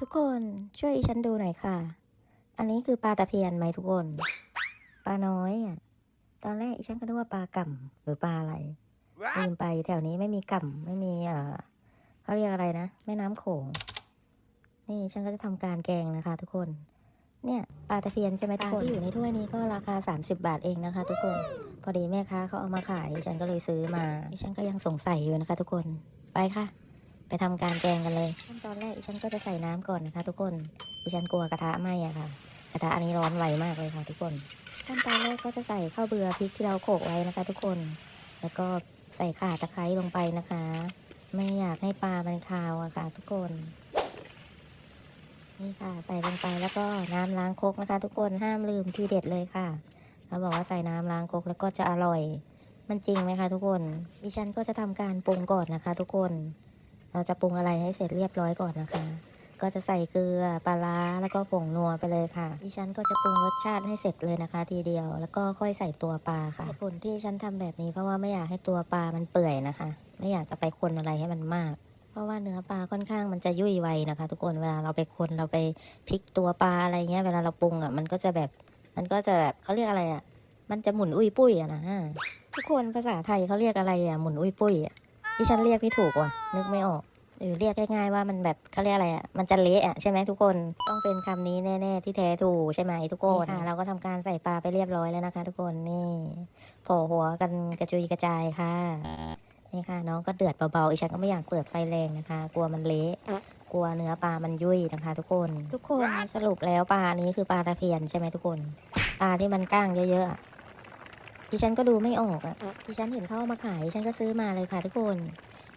ทุกคนช่วยอีฉันดูหน่อยค่ะ อันนี้คือปลาตะเพียนไหมทุกคน ปลาน้อยอะ ตอนแรกอีฉันก็นึกว่าปลาก่ำหรือปลาอะไรลืมไปแถวนี้ไม่มีก่ำไม่มีเอ่อเขาเรียกอะไรนะแม่น้ำโขง นี่ฉันก็จะทำการแกงนะคะ ทุกคน เนี่ยปลาตะเพียนใช่ไหมทุกคนที่อยู่ในถ้วยนี้ก็ราคา 30 บาทเองนะคะ ทุกคน พอดีแม่ค้าเขาเอามาขาย ฉันก็เลยซื้อมา ฉันก็ยังสงสัยอยู่นะคะ ทุกคน ไปค่ะ ไปทำการแกงกันเลยขั้นตอนแรกฉันก็จะใส่น้ำก่อนนะคะทุกคนดิฉันกลัวกระทะไหม้อะค่ะ กระทะอันนี้ร้อนไวมากเลยค่ะทุกคนขั้นตอนแรกก็จะใส่ข้าวเบื่อพริกที่เราโขลกไว้นะคะ ทุกคน แล้วก็ใส่ข่าตะไคร้ลงไปนะคะ ไม่อยากให้ปลามันคาวอะค่ะ ทุกคนนี่ค่ะ ใส่ลงไปแล้วก็น้ำล้างคกนะคะ ทุกคนห้ามลืมที่เด็ดเลยค่ะเขาบอกว่าใส่น้ำล้างคกแล้วก็จะอร่อย มันจริงไหมคะ ทุกคนดิฉันก็จะทำการปรุงก่อนนะคะ ทุกคน เราจะปรุงอะไรให้เสร็จเรียบร้อยก่อนนะคะ ก็จะใส่เกลือปลาร้าแล้วก็ผงนัวไปเลยค่ะ ดิฉันก็จะปรุงรสชาติให้เสร็จเลยนะคะ ทีเดียว แล้วก็ค่อยใส่ตัวปลาค่ะเหตุผลที่ฉันทำแบบนี้เพราะว่าไม่อยากให้ตัวปลามันเปื่อยนะคะ ไม่อยากจะไปคนอะไรให้มันมากเพราะว่าเนื้อปลาค่อนข้างมันจะยุ่ยไวนะคะ ทุกคนเวลาเราไปคนเราไปพลิกตัวปลาอะไรเงี้ยเวลาเราปรุงอะมันก็จะแบบมันก็จะแบบเขาเรียกอะไรอะ มันจะหมุนอุ้ยปุ้ยอะนะทุกคนภาษาไทยเขาเรียกอะไรอะหมุนอุ้ยปุ้ยอะ ที่ฉันเรียกไม่ถูกว่ะ นึกไม่ออกหรือเรียกง่ายๆว่ามันแบบเขาเรียกอะไรอะ มันจะเละอะใช่ไหมทุกคน ต้องเป็นคำนี้แน่ๆที่แท้ถูกใช่ไหมทุกคนค่ะเราก็ทำการใส่ปลาไปเรียบร้อยแล้วนะคะ ทุกคนนี่โผล่หัวกันกระจุยกระจายค่ะ นี่ค่ะ น้องก็เดือดเบาๆอีฉันก็ไม่อยากเปิดไฟแรงนะคะ กลัวมันเละกลัวเนื้อปลามันยุ่ยนะคะ ทุกคน ทุกคนสรุปแล้วปลานี้คือปลาตะเพียนใช่ไหมทุกคน ปลาที่มันก้างเยอะๆอะ ดิฉันก็ดูไม่ออกอะดิฉันเห็นเขาเอามาขายดิฉันก็ซื้อมาเลยค่ะทุกคน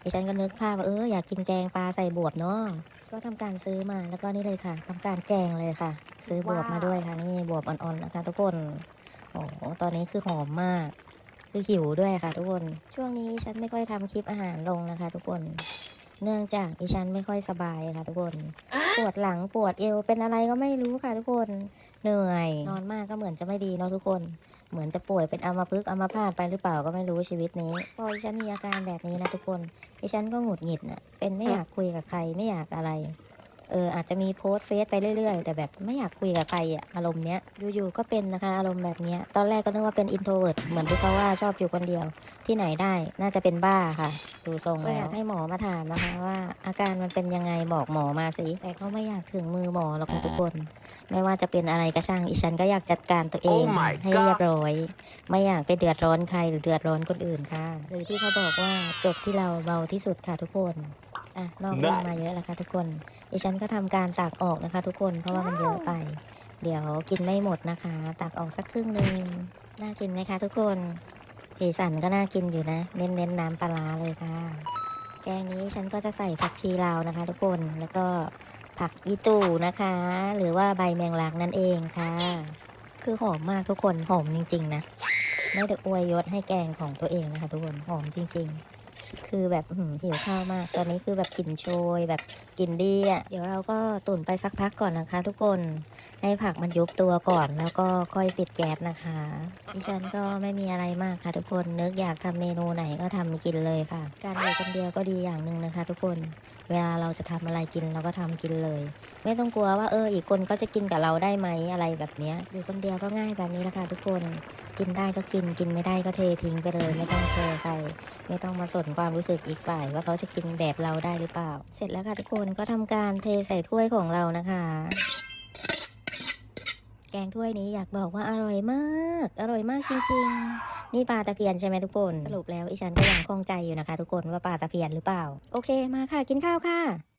ดิฉันก็นึกภาพว่าเอออยากกินแกงปลาใส่บวบเนาะก็ทำการซื้อมาแล้วก็นี่เลยค่ะทำการแกงเลยค่ะ ซื้อบวบมาด้วยค่ะนี่บวบอ่อนๆนะคะ ทุกคนโอ้โหตอนนี้คือหอมมาก คือหิวด้วยค่ะ ทุกคนช่วงนี้ฉันไม่ค่อยทำคลิปอาหารลงนะคะ ทุกคนเนื่องจากดิฉันไม่ค่อยสบายค่ะ ทุกคน ปวดหลังปวดเอวเป็นอะไรก็ไม่รู้ค่ะ ทุกคน เหนื่อย นอนมากก็เหมือนจะไม่ดีเนาะทุกคน เหมือนจะป่วยเป็นอัมพฤกษ์อัมพาตไปหรือเปล่าก็ไม่รู้ชีวิตนี้ พอดิฉันมีอาการแบบนี้นะทุกคนดิฉันก็หงุดหงิดน่ะเป็นไม่อยากคุยกับใครไม่อยากอะไร เอออาจจะมีโพสต์เฟซไปเรื่อยๆ แต่แบบไม่อยากคุยกับใครอะอารมณ์เนี้ยอยู่ๆก็เป็นนะคะ อารมณ์แบบเนี้ยตอนแรกก็นึกว่าเป็นอินโทรเวิร์ดเหมือนที่เขาว่าชอบอยู่คนเดียวที่ไหนได้น่าจะเป็นบ้าค่ะ ดูทรงแล้วอยากให้หมอมาถามนะคะว่า อาการมันเป็นยังไงบอกหมอมาสิแต่ก็ไม่อยากถึงมือหมอหรอกค่ะทุกคน ไม่ว่าจะเป็นอะไรก็ช่างอีฉันก็อยากจัดการตัวเอง Oh my ให้เรียบร้อย ไม่อยากไปเดือดร้อนใครหรือเดือดร้อนคนอื่นค่ะหรือที่เขาบอกว่าจบที่เราเบาที่สุดค่ะทุกคน อะนอกเรื่องมาเยอะแล้วค่ะทุกคนดิฉันก็ทำการตักออกนะคะ ทุกคนเพราะว่ามันเยอะไป เดี๋ยวกินไม่หมดนะคะ ตักออกสักครึ่งหนึ่งน่ากินไหมคะ ทุกคนสีสันก็น่ากินอยู่นะ เน้นๆน้ำปลาร้าเลยค่ะ แกงนี้ฉันก็จะใส่ผักชีลาวนะคะ ทุกคนแล้วก็ผักอีตูนะคะ หรือว่าใบแมงลักนั่นเองค่ะ คือหอมมากทุกคนหอมจริง ๆ นะไม่ได้อวยยศให้แกงของตัวเองนะคะ ทุกคนหอมจริง ๆ คือแบบหิวข้าวมาก ตอนนี้คือแบบกลิ่นโชยแบบกลิ่นดีอะ เดี๋ยวเราก็ตุ๋นไปสักพักก่อนนะคะ ทุกคน ให้ผักมันยุบตัวก่อน แล้วก็ค่อยปิดแก๊สนะคะ ดิฉันก็ไม่มีอะไรมากค่ะ ทุกคน นึกอยากทำเมนูไหนก็ทำกินเลยค่ะ การอยู่คนเดียวก็ดีอย่างหนึ่งนะคะ ทุกคน เวลาเราจะทำอะไรกินเราก็ทำกินเลย ไม่ต้องกลัวว่าเอออีกคนเขาจะกินกับเราได้ไหมอะไรแบบเนี้ยอยู่คนเดียวก็ง่ายแบบนี้แหละค่ะทุกคน กินได้ก็กินกินไม่ได้ก็เททิ้งไปเลย ไม่ต้องแคใครไม่ต้องมาสนความรู้สึกอีกฝ่าย ว่าเขาจะกินแบบเราได้หรือเปล่า เสร็จแล้วค่ะทุกคนก็ทำการเทใส่ถ้วยของเรานะคะ แกงถ้วยนี้อยากบอกว่าอร่อยมาก อร่อยมากจริง ๆนี่ปลาตะเพียนใช่ไหมทุกคน สรุปแล้วอีฉันก็ยังคล่องใจอยู่นะคะ ทุกคนว่าปลาตะเพียนหรือเปล่า โอเคมาค่ะ กินข้าวค่ะ